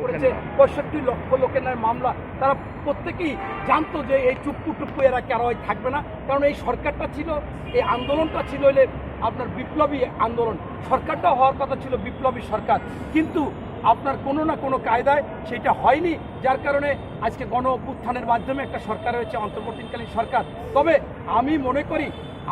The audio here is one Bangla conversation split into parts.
করেছে, পঁয়ষট্টি লক্ষ লোকের ন্যায় মামলা। তারা প্রত্যেকেই জানতো যে এই চুপ্পু টুপ্পু এরা কারোই থাকবে না। কারণ এই সরকারটা ছিল, এই আন্দোলনটা ছিল হলে আপনার বিপ্লবী আন্দোলন। সরকারটা হওয়ার কথা ছিল বিপ্লবী সরকার। কিন্তু আপনার কোনো না কোনো কায়দায় সেটা হয়নি, যার কারণে আজকে গণ অভ্যুত্থানের মাধ্যমে একটা সরকার হয়েছে, অন্তর্বর্তীকালীন সরকার। তবে আমি মনে করি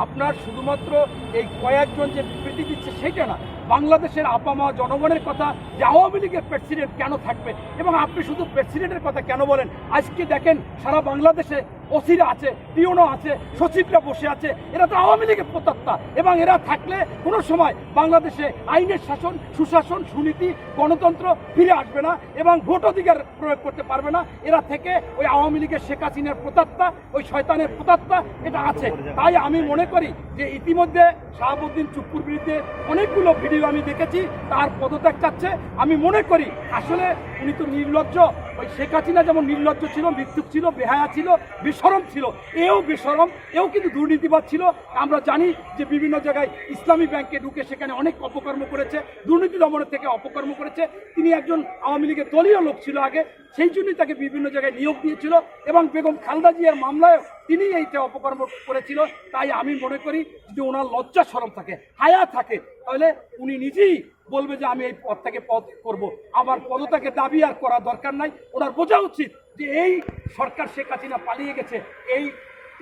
আপনার শুধুমাত্র এই কয়েকজন যে বিবৃতি দিচ্ছে সেটা না, বাংলাদেশের আপা মা জনগণের কথা, যে আওয়ামী লীগের প্রেসিডেন্ট কেন থাকবে? এবং আপনি শুধু প্রেসিডেন্টের কথা কেন বলেন? আজকে দেখেন সারা বাংলাদেশে ওসিরা আছে পিওনো আছে, সচিবরা বসে আছে, এরা তো আওয়ামী লীগের প্রতাত্তা। এবং এরা থাকলে কোনো সময় বাংলাদেশে আইনের শাসন, সুশাসন, সুনীতি, গণতন্ত্র ফিরে আসবে না এবং ভোট অধিকার প্রয়োগ করতে পারবে না। এরা থেকে ওই আওয়ামী লীগের শেখ হাসিনার প্রতাত্তা, ওই শয়তানের প্রতাত্তা, এটা আছে। তাই আমি মনে করি যে ইতিমধ্যে শাহাবুদ্দিন চুপ্পুর বিরুদ্ধে অনেকগুলো ভিডিও আমি দেখেছি, তার পদত্যাগ চাচ্ছে। আমি মনে করি আসলে উনি তো নির্লজ্জ ওই শেখ হাসিনা যেমন নির্লজ্জ ছিল, মৃত্যুক ছিল, বেহায়া ছিল বেসরম ছিল, এও বেসরম এও কিন্তু দুর্নীতিবাদ ছিল। আমরা জানি যে বিভিন্ন জায়গায় ইসলামী ব্যাংকে ঢুকে সেখানে অনেক অপকর্ম করেছে, দুর্নীতি দমনের থেকে অপকর্ম করেছে। তিনি একজন আওয়ামী লীগের দলীয় লোক ছিল আগে, সেই জন্যই তাকে বিভিন্ন জায়গায় নিয়োগ দিয়েছিল এবং বেগম খালদা জিয়ার মামলায়ও তিনি এইটা অপকর্ম করেছিল। তাই আমি মনে করি যদি ওনার লজ্জা সরম থাকে, হায়া থাকে তাহলে উনি নিজেই বলবে যে আমি এই পদ থেকে পদ করব। আমার পদত্যাগে দাবি আর করা দরকার নাই। ওনার বোঝা উচিত যে এই সরকার শেখ হাসিনা পালিয়ে গেছে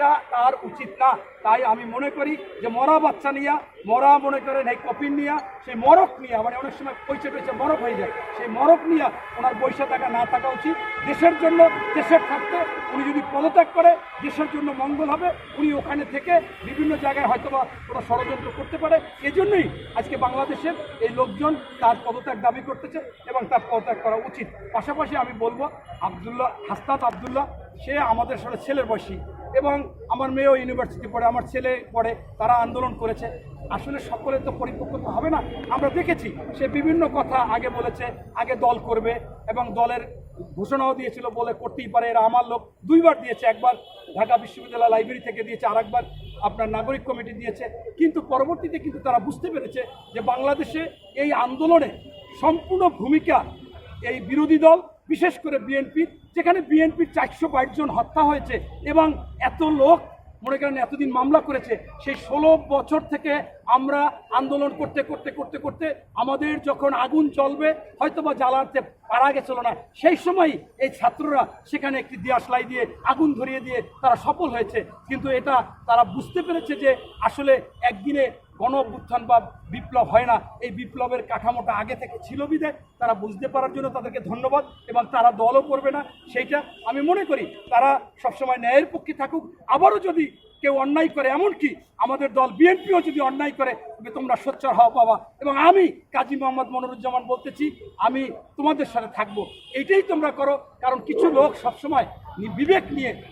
এইটা তার উচিত না। তাই আমি মনে করি যে মরা বাচ্চা নিয়া, মরা মনে করেন এই কপিন নিয়া, সেই মরক নিয়া মানে অনেক সময় পয়সা টইছে মরক হয়ে যায়। সেই মরক নিয়া ওনার পয়সা টাকা না থাকা উচিত। দেশের জন্য, দেশের থাকতে উনি যদি পদত্যাগ করে, দেশের জন্য মঙ্গল হবে, উনি ওখানে থেকে বিভিন্ন জায়গায় হয়তো বা কোনো ষড়যন্ত্র করতে পারে। এজন্যই আজকে বাংলাদেশের এই লোকজন তার পদত্যাগ দাবি করতেছে এবং তার পদত্যাগ করা উচিত। পাশাপাশি আমি বলব, আবদুল্লাহ হাস্তাত আবদুল্লাহ সে আমাদের সাথে ছেলের বয়সী এবং আমার মেয়েও ইউনিভার্সিটি পড়ে, আমার ছেলে পড়ে, তারা আন্দোলন করেছে। আসলে সকলে তো পরিপক্কতা হবে না। আমরা দেখেছি, সে বিভিন্ন কথা আগে বলেছে, আগে দল করবে এবং দলের ঘোষণাও দিয়েছিল বলে করতেই পারে। এরা আমার লোক, দুইবার দিয়েছে, একবার ঢাকা বিশ্ববিদ্যালয় লাইব্রেরি থেকে দিয়েছে, আরেকবার আপনার নাগরিক কমিটি দিয়েছে। কিন্তু পরবর্তীতে কিন্তু তারা বুঝতে পেরেছে যে বাংলাদেশে এই আন্দোলনে সম্পূর্ণ ভূমিকা এই বিরোধী দল বিশেষ করে বিএনপি যেখানে বিএনপির চারশো বাইশ জন হত্যা হয়েছে এবং এত লোক, মনে করেন এতদিন মামলা করেছে, সেই ষোলো বছর থেকে আমরা আন্দোলন করতে করতে করতে করতে আমাদের যখন আগুন চলবে হয়তো বা জ্বালাতে পারা গেছিল না। সেই সময় এই ছাত্ররা সেখানে একটি দিয়াশলাই দিয়ে, আগুন ধরিয়ে দিয়ে তারা সফল হয়েছে। কিন্তু এটা তারা বুঝতে পেরেছে যে আসলে একদিনে গণ অভ্যুত্থান বা বিপ্লব হয় না। এই বিপ্লবের কাঠামোটা আগে থেকে ছিল বিদে। তারা বুঝতে পারার জন্য তাদেরকে ধন্যবাদ এবং তারা দলও করবে না। সেইটা আমি মনে করি। তারা সবসময় ন্যায়ের পক্ষে থাকুক। আবারও যদি কেউ অন্যায় করে, এমনকি আমাদের দল বিএনপিও যদি অন্যায় করে, তবে তোমরা সোচ্চার হওয়া পাবা এবং আমি কাজী মোহাম্মদ মনিরুজ্জামান বলতেছি, আমি তোমাদের সাথে থাকব। এইটাই তোমরা করো। কারণ কিছু লোক সবসময় বিবেক নিয়ে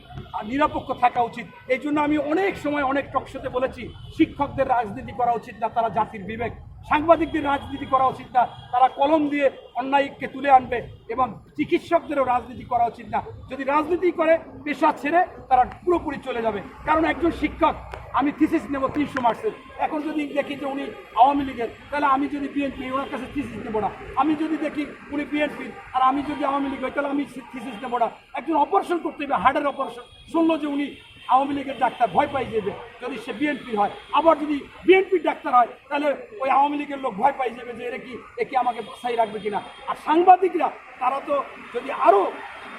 নিরপেক্ষ থাকা উচিত। এই জন্য আমি অনেক সময় অনেক টকশোতে বলেছি, শিক্ষকদের রাজনীতি করা উচিত না, তারা জাতির বিবেক। সাংবাদিকদের রাজনীতি করা উচিত না, তারা কলম দিয়ে অন্যায়কে তুলে আনবে এবং চিকিৎসকদেরও রাজনীতি করা উচিত না। যদি রাজনীতি করে, পেশা ছেড়ে তারা পুরোপুরি চলে যাবে। কারণ একজন শিক্ষক আমি থিসিস নেব তিনশো মার্কসের এখন যদি দেখি যে উনি আওয়ামী লীগের, তাহলে আমি যদি বিএনপি ওনার কাছে থিসিস নেব না। আমি যদি দেখি উনি বিএনপি আর আমি যদি আওয়ামী লীগ হই, তাহলে আমি থিসিস নেব না। একজন অপারেশন করতে হবে হার্টের অপারেশন শুনলো যে উনি আওয়ামী লীগের ডাক্তার, ভয় পাই যাবে যদি সে বিএনপি হয়। আবার যদি বিএনপির ডাক্তার হয়, তাহলে ওই আওয়ামী লীগের লোক ভয় পাই যাবে যে এরা কি একে আমাকে বাসাই রাখবে কিনা। আর সাংবাদিকরা, তারা তো যদি আরও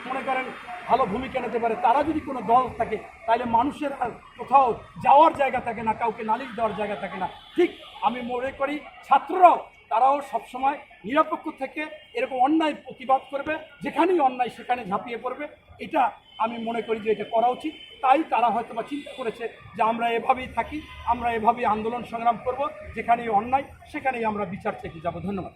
মনে করেন ভালো ভূমিকা নিতে পারে, তারা যদি কোনো দল থাকে, তাহলে মানুষের আর কোথাও যাওয়ার জায়গা থাকে না, কাউকে নালিশ দেওয়ার জায়গা থাকে না। ঠিক আমি মনে করি ছাত্ররাও, তারাও সবসময় নিরপেক্ষ থেকে এরকম অন্যায় প্রতিবাদ করবে, যেখানেই অন্যায় সেখানে ঝাঁপিয়ে পড়বে, এটা আমি মনে করি যে এটা করা উচিত। তাই তারা হয়তো বা চিন্তা করেছে যে আমরা এভাবেই থাকি, আমরা এভাবেই আন্দোলন সংগ্রাম করব, যেখানেই অন্যায় সেখানেই আমরা বিচার চেকে যাব। ধন্যবাদ।